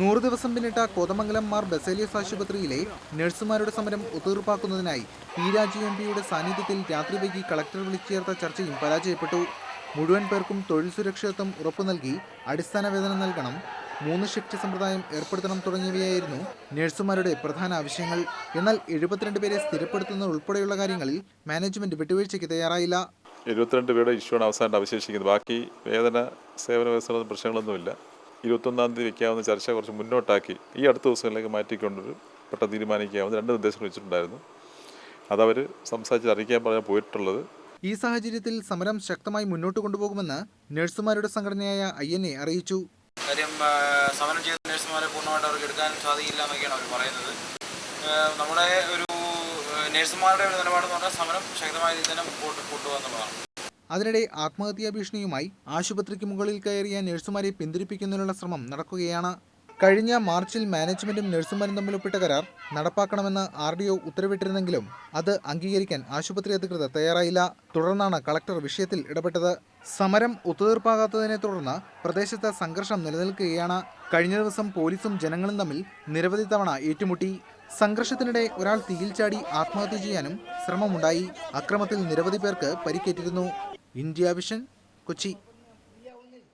നൂറ് ദിവസം പിന്നിട്ട കോതമംഗലം മാർ ബസേലിയസ് ആശുപത്രിയിലെ നഴ്സുമാരുടെ സമരം ഒത്തുതീർപ്പാക്കുന്നതിനായി പി രാജു എം പിയുടെ സാന്നിധ്യത്തിൽ രാത്രി വൈകി കളക്ടർ വിളിച്ചു ചേർത്ത ചർച്ചയും പരാജയപ്പെട്ടു. മുഴുവൻ പേർക്കും തൊഴിൽ സുരക്ഷിതത്വം ഉറപ്പു നൽകി അടിസ്ഥാന വേതനം നൽകണം മൂന്ന് ഷിഫ്റ്റ് സമ്പ്രദായം ഏർപ്പെടുത്തണം തുടങ്ങിയവയായിരുന്നു നഴ്സുമാരുടെ പ്രധാന ആവശ്യങ്ങൾ. എന്നാൽ എഴുപത്തിരണ്ട് പേരെ സ്ഥിരപ്പെടുത്തുന്നത് ഉൾപ്പെടെയുള്ള കാര്യങ്ങളിൽ മാനേജ്മെന്റ് വിട്ടുവീഴ്ചയ്ക്ക് തയ്യാറായില്ല. എഴുപത്തിരണ്ട് പേരുടെ ഇഷ്യൂ ആണ് അവസാനം അവശേഷിക്കുന്നത്. ബാക്കി വേതന സേവന വ്യവസ്ഥ പ്രശ്നങ്ങളൊന്നുമില്ല. ഇരുപത്തൊന്നാം തീയതി വയ്ക്കാവുന്ന ചർച്ച കുറച്ച് മുന്നോട്ടാക്കി ഈ അടുത്ത ദിവസങ്ങളിലേക്ക് മാറ്റിക്കൊണ്ടൊരു പെട്ടെന്ന് തീരുമാനിക്കാവുന്ന രണ്ട് നിർദ്ദേശങ്ങൾ വെച്ചിട്ടുണ്ടായിരുന്നു. അതവർ സംസാരിച്ച് അറിയിക്കാൻ പറഞ്ഞാൽ പോയിട്ടുള്ളത്. ഈ സാഹചര്യത്തിൽ സമരം ശക്തമായി മുന്നോട്ട് കൊണ്ടുപോകുമെന്ന് നഴ്സുമാരുടെ സംഘടനയായ ഐ എൻ എ അറിയിച്ചു. കാര്യം സമരം ചെയ്ത നഴ്സുമാരെ പൂർണമായിട്ട് അവർക്ക് എടുക്കാൻ സാധിക്കില്ല എന്നൊക്കെയാണ് അവർ പറയുന്നത്. നമ്മുടെ ഒരു നഴ്സുമാരുടെ ഒരു നിലപാടെന്ന് പറഞ്ഞാൽ സമരം ശക്തമായ രീതിയിൽ തന്നെ മുമ്പോട്ട് കൊണ്ടുപോകുക എന്നുള്ളതാണ് അതിനിടെ ആത്മഹത്യാ ഭീഷണിയുമായി ആശുപത്രിക്ക് മുകളിൽ കയറിയ നഴ്സുമാരെ പിന്തിരിപ്പിക്കുന്നതിനുള്ള ശ്രമം നടക്കുകയാണ്. കഴിഞ്ഞ മാർച്ചിൽ മാനേജ്മെന്റും നഴ്സുമാരും തമ്മിൽ ഒപ്പിട്ട കരാർ നടപ്പാക്കണമെന്ന് ആർ ഡി ഒ ഉത്തരവിട്ടിരുന്നെങ്കിലും അത് അംഗീകരിക്കാൻ ആശുപത്രി അധികൃതർ തയ്യാറായില്ല. തുടർന്നാണ് കളക്ടർ വിഷയത്തിൽ ഇടപെട്ടത്. സമരം ഒത്തുതീർപ്പാകാത്തതിനെ തുടർന്ന് പ്രദേശത്ത് സംഘർഷം നിലനിൽക്കുകയാണ്. കഴിഞ്ഞ ദിവസം പോലീസും ജനങ്ങളും തമ്മിൽ നിരവധി തവണ ഏറ്റുമുട്ടി. സംഘർഷത്തിനിടെ ഒരാൾ തീയിൽ ചാടി ആത്മഹത്യ ചെയ്യാനും ശ്രമമുണ്ടായി. അക്രമത്തിൽ നിരവധി പേർക്ക് പരിക്കേറ്റിരുന്നു. India vision Kochi